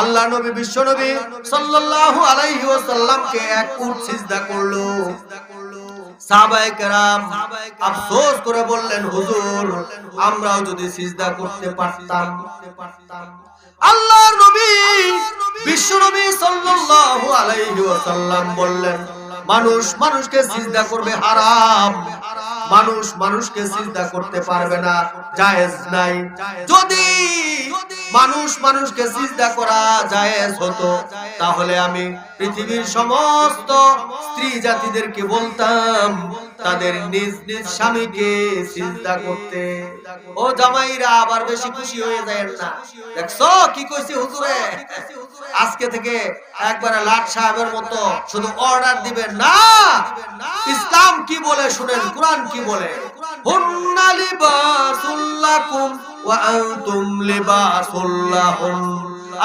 আল্লাহ নবী, বিশ্ব নবী সাল্লাল্লাহু আলাইহি ওয়াসাল্লামকে এক উট সিজদা করল। সাহাবায়ে কেরাম আফসোস করে বললেন, হুজুর, আমরাও যদি সিজদা করতে পারতাম। আল্লাহর নবী, বিশ্ব নবী সাল্লাল্লাহু আলাইহি ওয়াসাল্লাম বললেন, মানুষ মানুষকে সিজদা করবে হারাম। মানুষ মানুষকে সিজদা করতে পারবে না, জায়েজ নাই। যদি মানুষ মানুষকে সিজদা করা জায়েজ হতো, তাহলে আমি পৃথিবীর সমস্ত স্ত্রী জাতিদেরকে বলতাম, তাদের নিজ নিজ স্বামীকে সিজদা করতে। ও জামাইরা, আবার বেশি খুশি হয়ে যায় না। দেখছ কি কইছি হুজুরে? আজকে থেকে একবারে লাট সাহেবের মতো শুধু অর্ডার দিবেন না। ইসলাম কি বলে শুনেন, কোরআন কি বলে?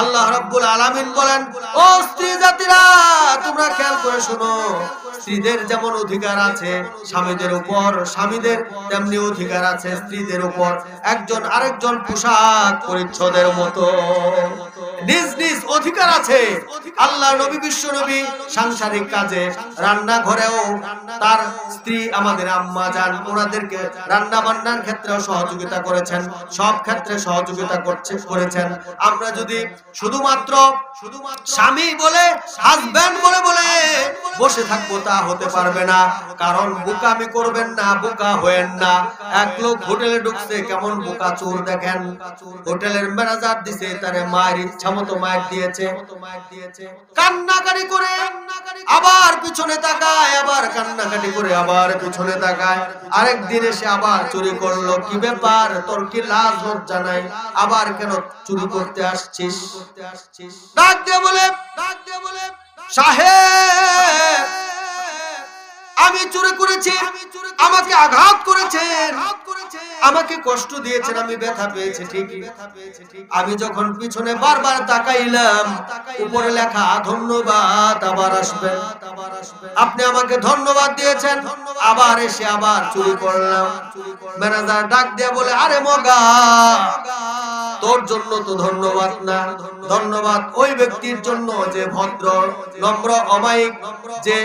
আল্লাহ রাব্বুল আলামিন বলেন, ও স্ত্রী জাতিরা, তোমরা খেয়াল করে শোনো, স্ত্রীদের যেমন অধিকার আছে স্বামীদের উপর, স্বামীদের তেমনি অধিকার আছে স্ত্রীদের উপর। একজন আরেকজন পোশাক পরিচ্ছদের মতো। নিজ নিজ অধিকার আছে। আল্লাহ নবী, বিশ্ব নবী সাংসারিক কাজে রান্না ঘরেও তার স্ত্রী আমাদের আম্মা যান, ওনাদেরকে রান্না বান্নার ক্ষেত্রেও সহযোগিতা করেছেন, সব ক্ষেত্রে সহযোগিতা করছে করেছেন। আমরা যদি শুধুমাত্র স্বামী বলে হাজব্যান্ড বলে বলে বসে থাকব তা হতে পারবে না। কারণ বোকামি করবেন না, বোকা হয়েন না। এক লোক হোটেলে ঢুকছে, কেমন বোকা চোর দেখেন। হোটেলের ম্যানেজার দিছে, তারে মায়ের ইচ্ছা মতো মায়ের দিয়েছে। করে আবার পিছনে তাকায়, আবার কান্নাকাটি করে আবার পিছনে তাকায়। আরেক দিন এসে আবার চুরি করল। কি ব্যাপার? তোর কি লাজ লজ্জা নাই? আবার কেন চুরি করতে আসছিস? ডাক দিয়ে বলে ডাক দিয়ে বলে সাহেব আমি চুরি করেছি। আমাকে আঘাত করেছেন। আমাকে কষ্ট দিয়েছেন আমি ব্যথা পেয়েছি ঠিকই। আমি যখন পিছনে বারবার তাকাইলাম উপরে লেখা ধন্যবাদ আবার আসবেন আপনি আমাকে ধন্যবাদ দিয়েছেন আবার এসে আবার চুরি করলাম। ম্যানেজার ডাক দিয়ে বলে আরে মগা তোর জন্য তো ধন্যবাদ না। ধন্যবাদ ওই ব্যক্তির জন্য যে ভদ্র, নম্র, অমায়িক, যে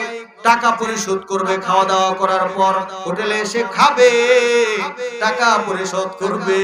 টাকা পরিশোধ করবে খাওয়া দাওয়া করার পর হোটেলে এসে খাবে, টাকা পরিশোধ করবে।